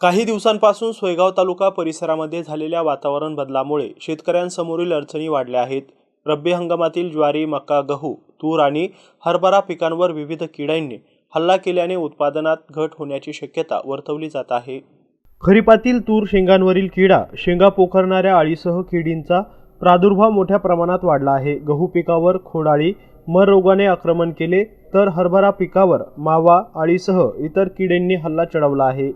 काही दिवसांपासून सोयगाव तालुका परिसरामध्ये झालेल्या वातावरण बदलामुळे शेतकऱ्यांसमोरील अडचणी वाढल्या आहेत. रब्बी हंगामातील ज्वारी मका गहू तूर आणि हरभरा पिकांवर विविध किड्यांनी हल्ला केल्याने उत्पादनात घट होण्याची शक्यता वर्तवली जात आहे. खरीपातील तूर शेंगांवरील किडा शेंगा पोखरणाऱ्या आळीसह किडींचा प्रादुर्भाव मोठ्या प्रमाणात वाढला आहे. गहू पिकावर खोडाळी मर रोगाने आक्रमण केले तर हरभरा पिकावर मावा आळीसह इतर किडींनी हल्ला चढवला आहे.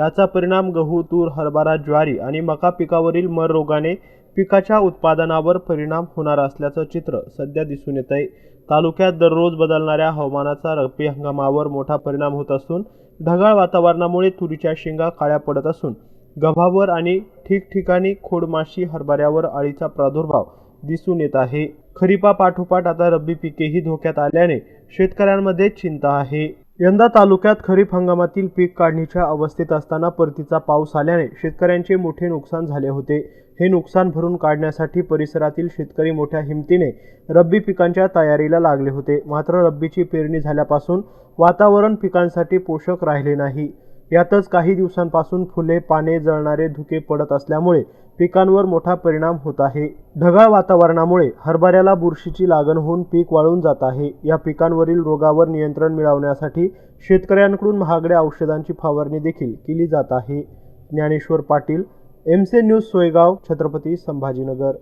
याचा परिणाम गहू तूर हरभरा ज्वारी आणि मका पिकावरील मर रोगाने पिकाच्या उत्पादनावर परिणाम होणार असल्याचं चित्र सध्या दिसून येत आहे तालुक्यात दररोज बदलणाऱ्या हवामानाचा रब्बी हंगामावर मोठा परिणाम होत असून ढगाळ वातावरणामुळे तुरीच्या शेंगा काळ्या पडत असून गव्हावर आणि ठिकठिकाणी खोडमाशी हरभऱ्यावर अळीचा प्रादुर्भाव दिसून येत आहे. खरीपा पाठोपाठ आता रब्बी पिकेही धोक्यात आल्याने शेतकऱ्यांमध्ये चिंता आहे. यंदा तालुक्यात खरीप हंगामातील पीक काढणीच्या अवस्थेत असताना परतीचा पाऊस आल्याने शेतकऱ्यांचे मोठे नुकसान झाले होते. हे नुकसान भरून काढण्यासाठी परिसरातील शेतकरी मोठ्या हिमतीने रब्बी पिकांच्या तयारीला लागले होते. मात्र रब्बीची पेरणी झाल्यापासून वातावरण पिकांसाठी पोषक राहिले नाही. यातच काही दिवसांपासून फुले पाने जळणारे धुके पडत असल्यामुळे पिकांवर मोठा परिणाम होत आहे. ढगाळ वातावरणामुळे हरभऱ्याला बुरशीची लागण होऊन पीक वाळून जात आहे. या पिकांवरील रोगावर नियंत्रण मिळवण्यासाठी शेतकऱ्यांकडून महागड्या औषधांची फवारणी देखील केली जात आहे. ज्ञानेश्वर पाटील एमसे न्यूज सोयगाव छत्रपती संभाजीनगर.